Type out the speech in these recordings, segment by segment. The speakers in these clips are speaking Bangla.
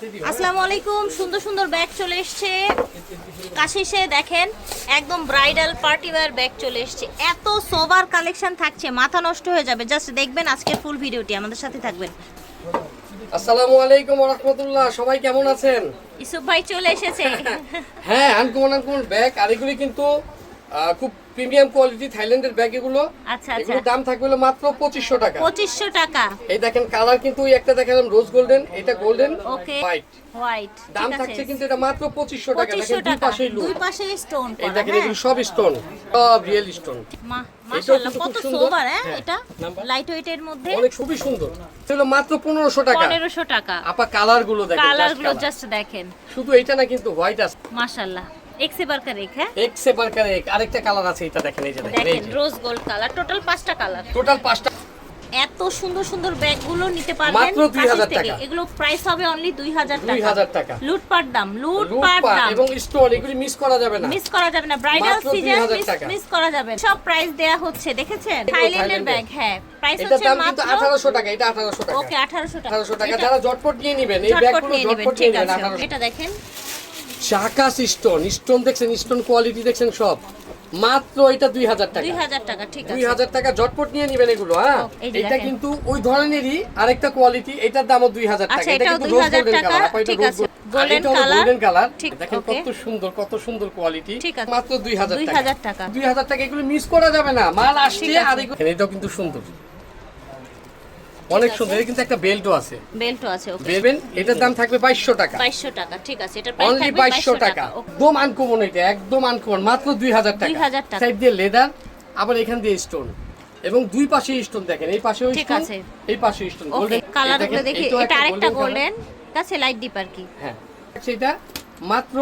আসসালামু আলাইকুম সুন্দর সুন্দর ব্যাগ চলে এসছে। কাশিসে দেখেন একদম ব্রাইডাল পার্টি ওয়্যার ব্যাগ চলে এসছে। এত সোভার কালেকশন থাকছে মাথা নষ্ট হয়ে যাবে। জাস্ট দেখবেন আজকের ফুল ভিডিওটি আমাদের সাথে থাকবেন। আসসালামু আলাইকুম রহমতুল্লাহ সবাই কেমন আছেন? ইসুফ ভাই চলে এসেছে। হ্যাঁ আনকমন আনকমন ব্যাগ আর এগুলি কিন্তু খুব প্রিমিয়াম কোয়ালিটি থাইল্যান্ডের ব্যাগ এগুলো। আচ্ছা আচ্ছা। দাম থাকবে হলো মাত্র পঁচিশশো টাকা। পঁচিশশো টাকা। এই দেখেন কালার কিন্তু ওই একটা দেখালাম রোজ গোল্ডেন এটা গোল্ডেন ওকে হোয়াইট হোয়াইট দাম থাকছে কিন্তু এটা মাত্র টাকা। দেখেন দুই লুক দুই পাশে স্টোন এই দেখেন এগুলো সব স্টোন সব রিয়েল স্টোন মাশাআল্লাহ কত সুন্দর। হ্যাঁ হ্যাঁ, এটা লাইট ওয়েটের মধ্যে। অনেক খুবই সুন্দর। ছিল মাত্র পনেরোশো টাকা। পনেরোশো টাকা। আপা কালারগুলো দেখেন কালারগুলো জাস্ট দেখেন। শুধু এটা না কিন্তু হোয়াইট আছে। মাশাআল্লাহ। এক্সে বার্কার এক হ্যাঁ? এক সেপার কারে এক। আরেকটা কালার আছে এটা দেখেন এই যে দেখেন রোজ গোল্ড কালার টোটাল পাঁচটা কালার টোটাল পাঁচটা এত সুন্দর সুন্দর ব্যাগগুলো নিতে পারবেন মাত্র 2000 কাশিস টাকা। এগুলো প্রাইস হবে অনলি 2000 দুই টাকা। হাজার টাকা। লুটপাট দাম লুটপাট দাম। এবং স্টোন এগুলি মিস করা যাবে না। মিস করা যাবে না। ব্রাইডাল সিজন মিস করা যাবে। সব প্রাইস দেয়া হচ্ছে দেখেছেন? থাইল্যান্ডের। ব্যাগ হ্যাঁ। প্রাইস হচ্ছে মাত্র আঠারোশো টাকা এটা আঠারোশো টাকা। ওকে 1800 টাকা। আঠারোশো টাকা। যারা জটপট নিয়ে নিবেন এই ব্যাগগুলো জটপট নিয়ে নেবেন এটা দেখেন। চাকাস স্টোন স্টোন দেখছেন স্টোন কোয়ালিটি দেখছেন সব। মাত্র এটা দুই হাজার টাকা। 2000 টাকা ঠিক দুই হাজার টাকা জটপট নিয়ে নিবেন এগুলো হ্যাঁ? এটা কিন্তু ওই ধরনেরই আরেকটা কোয়ালিটি এটার দামও দুই হাজার টাকা। আচ্ছা, এটা কিন্তু রোজ 2000 গোল্ডেন টাকা, কালার ঠিক আছে। গোল্ডেন Golden গোল্ডেন কালার দেখেন কত সুন্দর কত সুন্দর কোয়ালিটি। মাত্র দুই হাজার টাকা। দুই হাজার টাকা এগুলো মিস করা যাবে না। মাল আসছে আর এগুলো এটাও কিন্তু সুন্দর। অনেক সুন্দর এর কিন্তু একটা বেল্টও আছে। বেল্টও আছে ওকে। দেখবেন এটার দাম থাকবে বাইশশো টাকা। 2200 টাকা ঠিক আছে এটা প্রাইস থাকবে বাইশশো 2200 টাকা। একদম আনকমন এটা একদম আনকমন মাত্র দুই হাজার টাকা। 2000 টাকা। সাইড দিয়ে লেদার আবার এখান দিয়ে স্টোন এবং দুই পাশে স্টোন দেখেন এই পাশেও ঠিক আছে। এই পাশে স্টোন গোল্ডেন কালারগুলো দেখি এটা আরেকটা গোল্ডেন কাছে লাইট ডিপ আর কি। হ্যাঁ সেটা মাত্র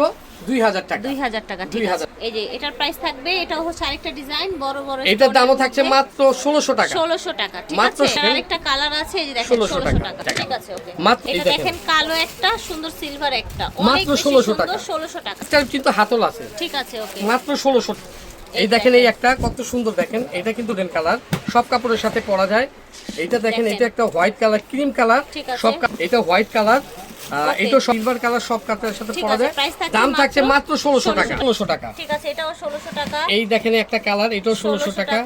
দুই হাজার টাকা। দুই হাজার টাকা ঠিক 2000 আছে। এই যে এটার প্রাইস থাকবে এটা হচ্ছে আরেকটা ডিজাইন বড় বড় এটার দামও থাকছে মাত্র ষোলোশো টাকা। ষোলোশো টাকা ঠিক আছে? আরেকটা কালার আছে এই যে দেখেন ষোলোশো টাকা। ঠিক আছে ওকে। মাত্র এটা দেখেন। কালো একটা সুন্দর সিলভার একটা। মাত্র বেশি 1600 সুন্দর টাকা। ষোলোশো টাকা। কিন্তু হাতল আছে। ঠিক আছে ওকে। মাত্র ষোলোশো এই দেখেন এই একটা কত সুন্দর দেখেন। এটা কিন্তু রেন কালার সব কাপড়ের সাথে পরা যায়। এটা দেখেন। এটা একটা হোয়াইট কালার ক্রিম কালার সব এটা হোয়াইট কালার. এটা সিলভার কালার সব কাপড়ের সাথে পরা যায় দাম থাকছে মাত্র মাত্র ষোলোশো টাকা 1600 ষোলোশো টাকা ঠিক আছে এটাও ষোলোশো টাকা এই দেখেন একটা কালার এটাও ষোলোশো 1600 টাকা।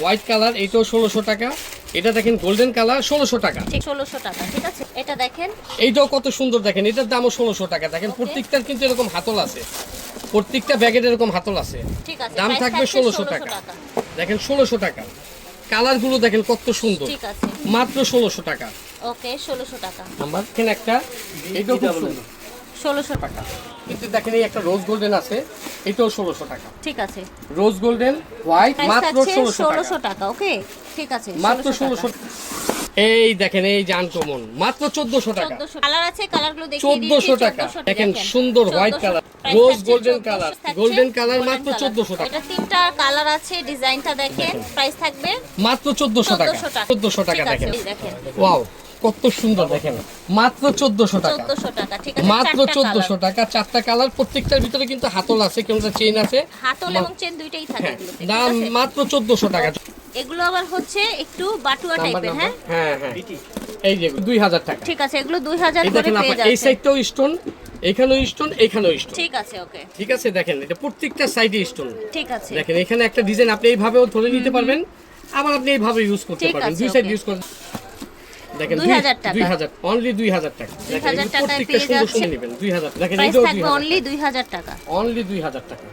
হোয়াইট কালার এটাও ষোলোশো টাকা এটা দেখেন গোল্ডেন কালার ষোলোশো টাকা ঠিক ষোলোশো টাকা ঠিক আছে এটা দেখেন এইটাও কত সুন্দর দেখেন এটার দামও ষোলোশো টাকা দেখেন প্রত্যেকটার কিন্তু এরকম হাতল আছে প্রত্যেকটা ব্যাগের এরকম হাতল আছে ঠিক আছে দাম থাকবে থাকছে 1600 টাকা দেখেন ষোলোশো টাকা কালারগুলো দেখেন কত সুন্দর মাত্র ষোলোশো টাকা ওকে ষোলোশো টাকা। নাম্বার এখানে একটা এটাও খুব সুন্দর। ষোলোশো টাকা। কিন্তু দেখেন এই একটা রোজ গোল্ডেন আছে এটাও ষোলোশো টাকা। ঠিক আছে। রোজ গোল্ডেন হোয়াইট মাত্র ষোলোশো টাকা। ওকে? ঠিক আছে মাত্র 1600 ষোলোশো এই দেখেন এই যে আনকমন মাত্র চোদ্দশো টাকা। 1400 কালার আছে কালারগুলো দেখিয়ে চোদ্দশো টাকা। দেখেন। সুন্দর white colour rose golden colour golden colour মাত্র। চোদ্দশো টাকা। এটা তিনটা কালার আছে ডিজাইনটা দেখেন প্রাইস থাকবে মাত্র চোদ্দশো টাকা। 1400 টাকা। চোদ্দশো টাকা দেখেন। ওয়াও কত সুন্দর দেখেন। মাত্র চোদ্দশো টাকা। 1400 টাকা ঠিক আছে মাত্র চোদ্দশো টাকা চারটা কালার প্রত্যেকটার ভিতরে কিন্তু হাতল আছে কোনটা চেইন আছে। হাতল এবং চেন দুইটাই থাকে হ্যাঁ দাম? মাত্র চোদ্দশো টাকা। এগুলো আবার হচ্ছে একটু বাটুয়া টাইপের হ্যাঁ? হ্যাঁ হ্যাঁ। এই যে দুই হাজার টাকা। ঠিক আছে এগুলো 2000 এই করে পেয়ে এই সাইডটাও স্টোন এখানেও স্টোন এখানেও স্টোন। ঠিক আছে ওকে। ঠিক আছে দেখেন এটা প্রত্যেকটা সাইডে স্টোন। ঠিক আছে। দেখেন এখানে একটা ডিজাইন আপনি এইভাবেও ধরে নিতে পারবেন আবার আপনি এইভাবে ইউজ করতে পারবেন দুই সাইড ইউজ করতে দেখেন 2000 টাকা। দুই হাজার অনলি দুই হাজার টাকা। 2000 টাকায় পেয়ে সুন্দর নেবেন। দুই হাজার দেখেন প্রাইস থাকবে অনলি 2000 টাকা। অনলি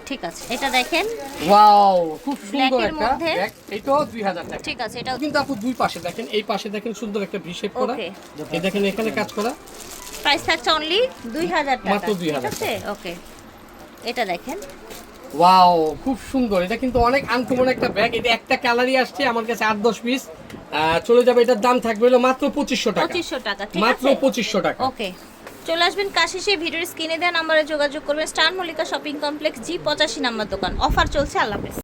ঠিক আছে এটা দেখেন। ওয়াও খুব সুন্দর একটা। ব্যাগ এটাও টাকা। ঠিক আছে কিন্তু আপু দুই পাশে দেখেন এই পাশে দেখেন সুন্দর একটা ভি শেপ করা এই দেখেন এখানে কাজ করা। প্রাইস থাকছে অনলি 2000 টাকা। মাত্র 2000 ঠিক আছে? ওকে এটা দেখেন। ওয়াও খুব সুন্দর। এটা কিন্তু অনেক আনকমন একটা ব্যাগ এটা একটা কালারই আসছে আমার কাছে আট দশ পিস চলে যাবে এটার দাম থাকবে হলো মাত্র পঁচিশশো টাকা। পঁচিশশো টাকা মাত্র পঁচিশশো টাকা। ওকে চলে আসবেন কাশিসে ভিডিওর স্ক্রিনে দেওয়া নাম্বারে যোগাযোগ করবেন। Star Mallika shopping complex G পঁচাশি নাম্বার দোকান। অফার চলছে আল্লাহ